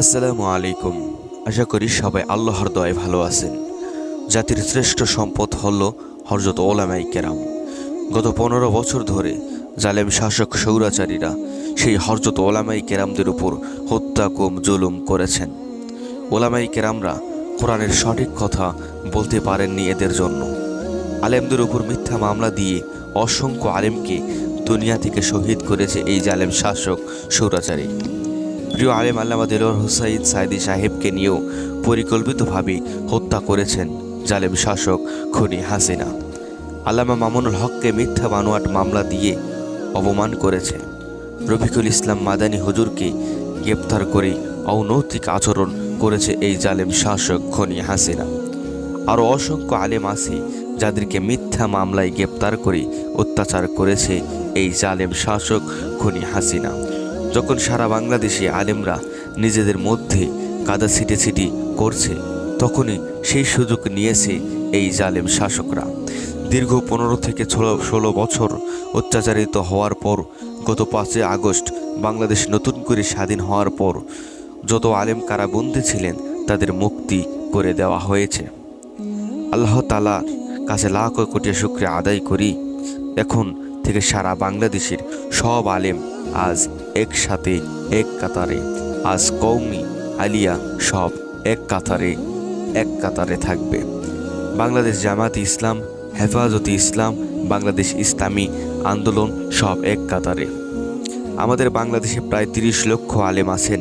আসসালামু আলাইকুম। আশা করি সবাই আল্লাহর দয় ভালো আছেন। জাতির শ্রেষ্ঠ সম্পদ হল হরজত ওলামাই কেরাম। গত পনেরো বছর ধরে জালেম শাসক সৌরাচারীরা সেই হরজত ওলামাই কেরামদের উপর হত্যা কম জুলুম করেছেন। ওলামাই কেরামরা কোরআনের সঠিক কথা বলতে পারেননি এদের জন্য। আলেমদের উপর মিথ্যা মামলা দিয়ে অসংখ্য আলেমকে দুনিয়া থেকে শহীদ করেছে এই জালেম শাসক সৌরাচারী প্রিয় আলেম আল্লামা দেলোয়ার হুসাইন সাইদি সাহেবকে নিয়েও পরিকল্পিতভাবে হত্যা করেছেন জালেম শাসক খনি হাসিনা। আল্লামা মামুনুল হককে মিথ্যা বানোয়াট মামলা দিয়ে অপমান করেছে। রফিকুল ইসলাম মাদানী হুজুরকে গ্রেপ্তার করে অনৈতিক আচরণ করেছে এই জালেম শাসক খনি হাসিনা। আরও অসংখ্য আলেম আছে যাদেরকে মিথ্যা মামলায় গ্রেপ্তার করে অত্যাচার করেছে এই জালেম শাসক খনি হাসিনা। যখন সারা বাংলাদেশে আলেমরা নিজেদের মধ্যে কাদা ছিটে ছিটি করছে, তখনই সেই সুযোগ নিয়েছে এই জালেম শাসকরা। দীর্ঘ পনেরো থেকে ষোলো বছর অত্যাচারিত হওয়ার পর, গত পাঁচই আগস্ট বাংলাদেশ নতুন করে স্বাধীন হওয়ার পর যত আলেম কারাবন্দী ছিলেন, তাদের মুক্তি করে দেওয়া হয়েছে। আল্লাহ তালার কাছে লাখ কোটি শুক্রিয়া আদায় করি। এখন থেকে সারা বাংলাদেশের সব আলেম আজ একসাথে এক কাতারে, আজ কৌমি আলিয়া সব এক কাতারে এক কাতারে থাকবে। বাংলাদেশ জামাতি ইসলাম, হেফাজতে ইসলাম, বাংলাদেশ ইসলামী আন্দোলন সব এক কাতারে। আমাদের বাংলাদেশে প্রায় তিরিশ লক্ষ আলেম আছেন।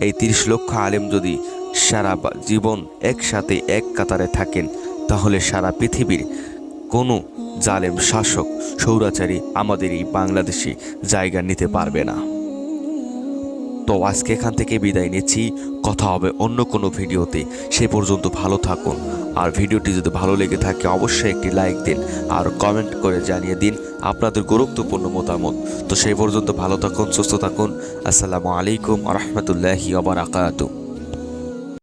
এই তিরিশ লক্ষ আলেম যদি সারা জীবন একসাথে এক কাতারে থাকেন, তাহলে সারা পৃথিবীর কোনো জালেম শাসক সৌরাচারী আমাদের এই বাংলাদেশে জায়গা নিতে পারবে না। তো আজকে এখান থেকে বিদায় নিচ্ছি। কথা হবে অন্য কোনো ভিডিওতে। সে পর্যন্ত ভালো থাকুন। আর ভিডিওটি যদি ভালো লেগে থাকে, অবশ্যই একটি লাইক দিন আর কমেন্ট করে জানিয়ে দিন আপনাদের গুরুত্বপূর্ণ মতামত। তো সেই পর্যন্ত ভালো থাকুন, সুস্থ থাকুন। আসসালামু আলাইকুম রহমতুল্লাহি আবার